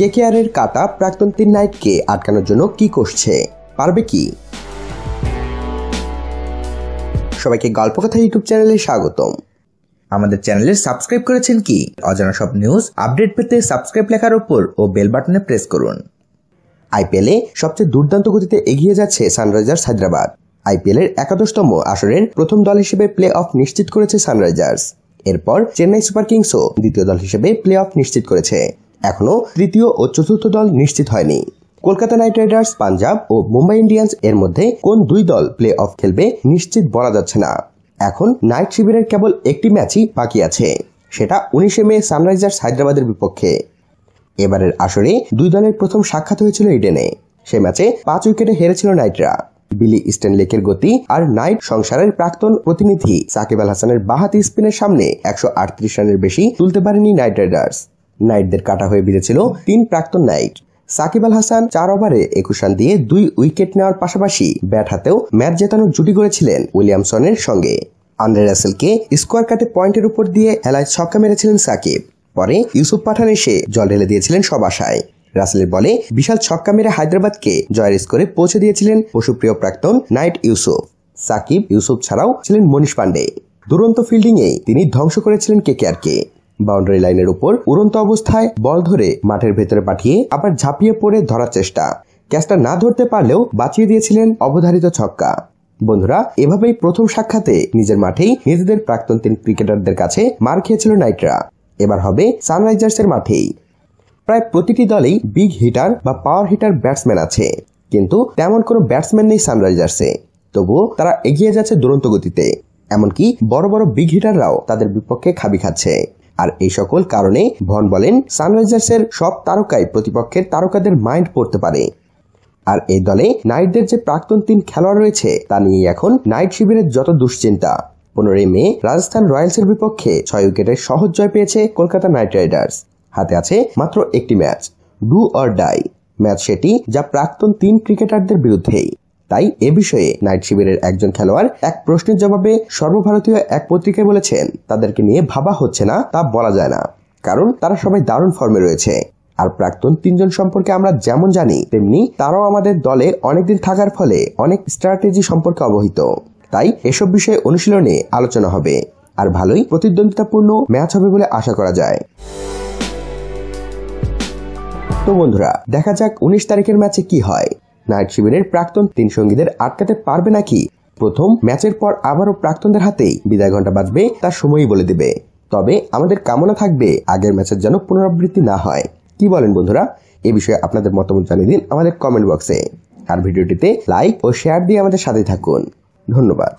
KKR এর কাটা প্রাক্তন তিন নাইটকে আটকানোর জন্য কি করছে? পারবে কি? সবাইকে গল্পকথা ইউটিউব চ্যানেলে স্বাগতম। আমাদের চ্যানেলে সাবস্ক্রাইব করেছেন কি? অজানা সব নিউজ আপডেট পেতে সাবস্ক্রাইব লেখার উপর ও বেল বাটনে প্রেস করুন। আইপিএলে সবচেয়ে দুর্দান্ত গতিতে এগিয়ে যাচ্ছে সানরাইজার্স হায়দ্রাবাদ। আইপিএলের একাদশতম আসরের প্রথম দল হিসেবে প্লে অফ নিশ্চিত করেছে সানরাইজার্স এরপর চেন্নাই সুপার কিংসও দ্বিতীয় দল হিসেবে প্লে অফ নিশ্চিত করেছে। এখনও তৃতীয় ও চতুর্থ দল নিশ্চিত হয়নি। কলকাতা নাইট রাইডার্স, পাঞ্জাব ও মুম্বাই ইন্ডিয়ান্স এর মধ্যে কোন দুই দল প্লে অফ খেলবে নিশ্চিত বলা যাচ্ছে না। এখন নাইট শিবিরের কেবল একটি ম্যাচই বাকি আছে, সেটা উনিশে মে সানরাইজার্স হায়দ্রাবাদের বিপক্ষে। এবারের আসরে দুই দলের প্রথম সাক্ষাৎ হয়েছিল ইডেনে, সে ম্যাচে পাঁচ উইকেটে হেরেছিল নাইটরা। বিলি স্টেনলেকের গতি আর নাইট সংসারের প্রাক্তন প্রতিনিধি সাকিব আল হাসানের বাহাতি স্পিনের সামনে একশো আটত্রিশ রানের বেশি তুলতে পারেনি নাইট রাইডার্স। নাইটদের কাটা হয়ে বিঁধেছিল তিন প্রাক্তন নাইট। সাকিব আল হাসান চার ওভারে একুশ রান দিয়ে দুই উইকেট নেওয়ার পাশাপাশি ব্যাট হাতেও ম্যাচ জেতানোর জুটি করেছিলেন উইলিয়ামসনের সঙ্গে। আন্দ্রে রাসেলকে স্কোয়ার কাটে পয়েন্টের উপর দিয়ে হেলায় ছক্কা মেরেছিলেন সাকিব। পরে ইউসুফ পাঠান এসে জল ঢেলে দিয়েছিলেন সব আশায়। রাসেলের বলে বিশাল ছক্কা মেরে হায়দ্রাবাদকে জয়ের স্কোরে পৌঁছে দিয়েছিলেন পশুপ্রিয় প্রাক্তন নাইট ইউসুফ। সাকিব ইউসুফ ছাড়াও ছিলেন মনীষ পান্ডে। দুরন্ত ফিল্ডিংয়ে তিনি ধ্বংস করেছিলেন কেকেআরকে। বাউন্ডারি লাইনের উপর উড়ন্ত অবস্থায় বল ধরে মাঠের ভেতরে পাঠিয়ে আবার ঝাঁপিয়ে পড়ে ধরার চেষ্টা। ক্যাচটা না ধরতে পারলেও বাঁচিয়ে দিয়েছিলেন অবধারিত ছক্কা। বন্ধুরা, এভাবেই প্রথম সাক্ষাতে নিজের মাঠেই নিজেদের প্রাক্তন তিন ক্রিকেটারদের কাছে মার খেয়েছিল নাইটরা। এবার হবে সানরাইজার্সের মাঠেই। প্রায় প্রতিটি দলেই বিগ হিটার বা পাওয়ার হিটার ব্যাটসম্যান আছে। কিন্তু তেমন কোনো ব্যাটসম্যান নেই সানরাইজার্সে। তবুও তারা এগিয়ে যাচ্ছে দুরন্ত গতিতে। এমনকি বড় বড় বিগ হিটাররাও তাদের বিপক্ষে খাবি খাচ্ছে। আর এই সকল কারণে ভন বলেন সানরাইজার্সের সব তারকাই প্রতিপক্ষের তারকাদের মাইন্ড পড়তে পারে। আর এই দলে নাইটদের যে প্রাক্তন তিন খেলোয়াড় রয়েছে, তা নিয়ে এখন নাইট শিবিরের যত দুশ্চিন্তা। পনেরোই মে রাজস্থান রয়্যালসের বিপক্ষে ছয় উইকেটের সহজ জয় পেয়েছে কলকাতা নাইট রাইডার্স হাতে আছে মাত্র একটি match do or die match সেটি যা প্রাক্তন তিন ক্রিকেটারদের বিরুদ্ধেই। তাই এ বিষয়ে নাইট শিবিরের একজন খেলোয়াড় এক প্রশ্নের জবাবে সর্বভারতীয় এক পত্রিকায় বলেছেন, তাদেরকে নিয়ে ভাবা হচ্ছে না, তা বলা যায় না। কারণ তারা সবাই দারুণ ফর্মে রয়েছে। আর প্রাক্তন তিনজন সম্পর্কে আমরা যেমন জানি, তেমনি তারাও আমাদের দলে অনেকদিন থাকার ফলে অনেক স্ট্র্যাটেজি সম্পর্কে অবহিত। তাই এসব বিষয়ে অনুশীলনে আলোচনা হবে। আর ভালোই প্রতিদ্বন্দ্বিতাপূর্ণ ম্যাচ হবে বলে আশা করা যায়। তো বন্ধুরা, দেখা যাক উনিশ তারিখের ম্যাচে কি হয়। নাইট শিবিরের প্রাক্তন তিন সঙ্গীদের আটকাতে পারবে নাকি? প্রথম ম্যাচের পর আবারও প্রাক্তনদের হাতেই বিদায় ঘণ্টা বাজবে তার সময়ই বলে দেবে। তবে আমাদের কামনা থাকবে আগের ম্যাচের যেন পুনরাবৃত্তি না হয়। কি বলেন বন্ধুরা? এ বিষয়ে আপনাদের মতামত জানিয়ে দিন আমাদের কমেন্ট বক্সে। আর ভিডিওটিতে লাইক ও শেয়ার দিয়ে আমাদের সাথে থাকুন। ধন্যবাদ।